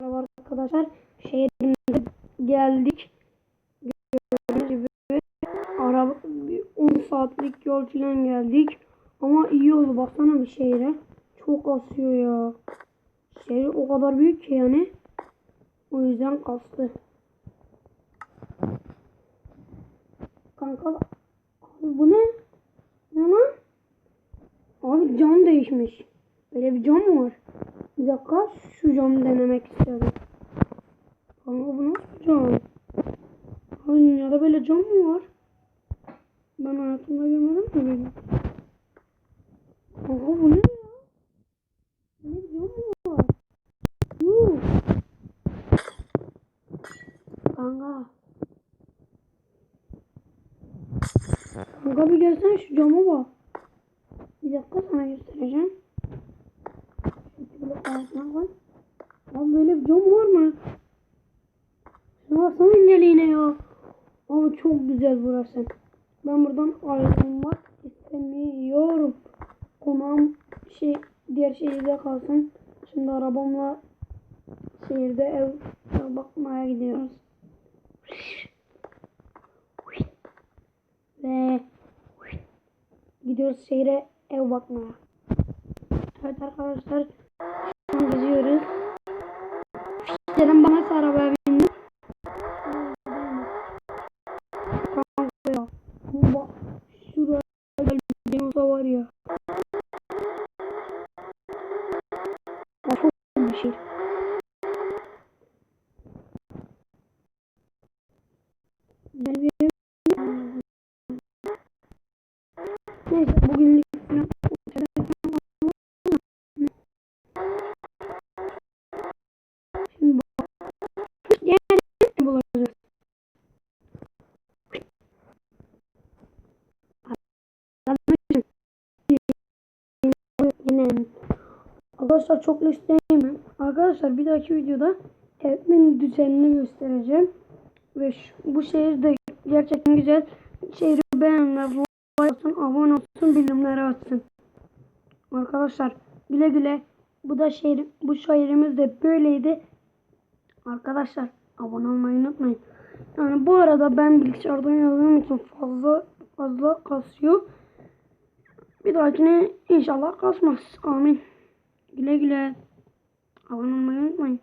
Merhaba arkadaşlar. Şehrimize geldik. Gördüğünüz gibi araba bir 10 saatlik yol falan geldik. Ama iyi oldu. Baksana bir şehre. Çok kasıyor ya. Şehir o kadar büyük ki yani. O yüzden kastı. Kanka abi bu ne? Ne lan? Abi cam değişmiş. Böyle bir cam mı var? Bir dakika şu camı denemek istiyorum. Kanka bu nasıl cam? Abi dünyada böyle cam mı var? Ben hayatımda görmedim mi böyle? Kanka bu ne ya? Ne cam mı var? Yuh. Kanka. Kanka bir gelsene şu cama bak. Bir dakika sana göstereceğim. Koy. Abi böyle bir cam var mı? Şuna baksana inceliğine ya. Abi çok güzel burası. Ben buradan ayrılmak istemiyorum. Konağım şey diğer şehirde kalsın. Şimdi arabamla şehirde ev bakmaya gidiyoruz. Ve gidiyoruz şehre ev bakmaya. Evet arkadaşlar Dedim bana arabaya bindim. Kanka ya. Bak şuraya gel olsa var ya. Çok bir şey. Güzel bir. Neyse bugünlük falan Şimdi bak. Yani ne bulacağız? Yine Arkadaşlar çok listeyim. Arkadaşlar bir dahaki videoda evimin düzenini göstereceğim. Ve şu, bu şehir de gerçekten güzel. Şehri beğenenler, like abone olsun, bildirimleri açsın. Arkadaşlar güle güle. Bu da şehir, bu şehrimiz de böyleydi. Arkadaşlar abone olmayı unutmayın. Yani bu arada ben bilgisayardan yazdığım için fazla fazla kasıyor. Bir dahakine inşallah kasmaz. Amin. Güle güle. Abone olmayı unutmayın.